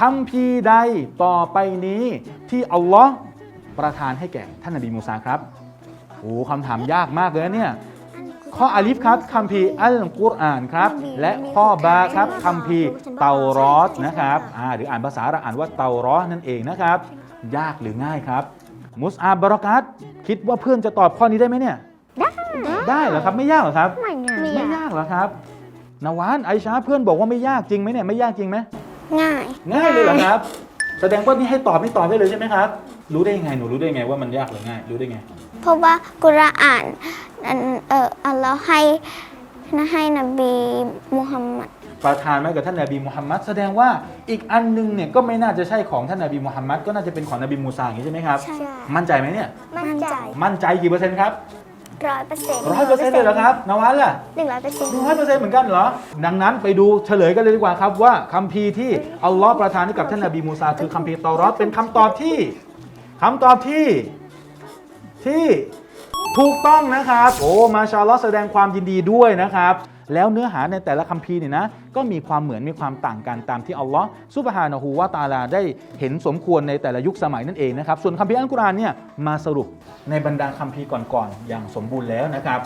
คำพีร์ใดต่อไปนี้ที่อัลลอฮ์ประทานให้แก่ท่านนบีมูซาครับโอ้คำถามยากมากเลยนะเนี่ยข้ออาลิฟครับคัมภีร์อัลกุรอานครับ และข้อบาครับคัมภีร์เตารอสนะครับอ่าหรืออ่านภาษาเราอ่านว่าเตารอสนั่นเองนะครับ ยากหรือง่ายครับ มุสอาบบารอกัตคิดว่าเพื่อนจะตอบข้อนี้ได้ไหมเนี่ย ได้เหรอครับไม่ยากเหรอครับ ไม่ง่ายไม่ยากเหรอครับนวานไอชาเพื่อนบอกว่าไม่ยากจริงไหมเนี่ยไม่ยากจริงไหม ง่าย ง่ายเลยเหรอครับ แสดงว่านี่ให้ตอบนี่ตอบได้เลยใช่ไหมครับ รู้ได้ยังไงหนูรู้ได้ยังไงว่ามันยากหรือง่าย รู้ได้ไง เพราะว่ากุรอานอันเอออัลลอฮ์ให้ให้นบีมุฮัมมัดประทานไว้กับท่านนบีมุฮัมมัดแสดงว่าอีกอันหนึงเนี่ยก็ไม่น่าจะใช่ของท่านนบีมุฮัมมัดก็น่าจะเป็นของนบีมูซาอย่างนี้ใช่ไหมครับ ใช่ มั่นใจไหมเนี่ย มั่นใจ มั่นใจกี่เปอร์เซ็นต์ครับ ร้อยเปอร์เซ็นต์ร้อยเปอร์เซ็นต์เลยเหรอครับนวัดล่ะหนึ่งร้อยเปอร์เซ็นต์หนึ่งร้อยเปอร์เซ็นต์เหมือนกันเหรอ ดังนั้นไปดูเฉลยกันเลยดีกว่าครับว่าคัมภีร์ที่อัลลอฮ์ประทานให้กับท่านนบีมูซาคือคัมภีร์เตารอดเป็นคำตอบที่คำตอบที่ที่ถูกต้องนะครับ โอ้มาชาอัลลอฮ์แสดงความยินดีด้วยนะครับ แล้วเนื้อหาในแต่ละคัมภีร์เนี่ยนะก็มีความเหมือนมีความต่างกันตามที่อัลลอฮ์ซุบฮานะฮูวะตาลาได้เห็นสมควรในแต่ละยุคสมัยนั่นเองนะครับส่วนคัมภีร์อัลกุรอานเนี่ยมาสรุปในบรรดาคัมภีร์ก่อนๆอย่างสมบูรณ์แล้วนะครับ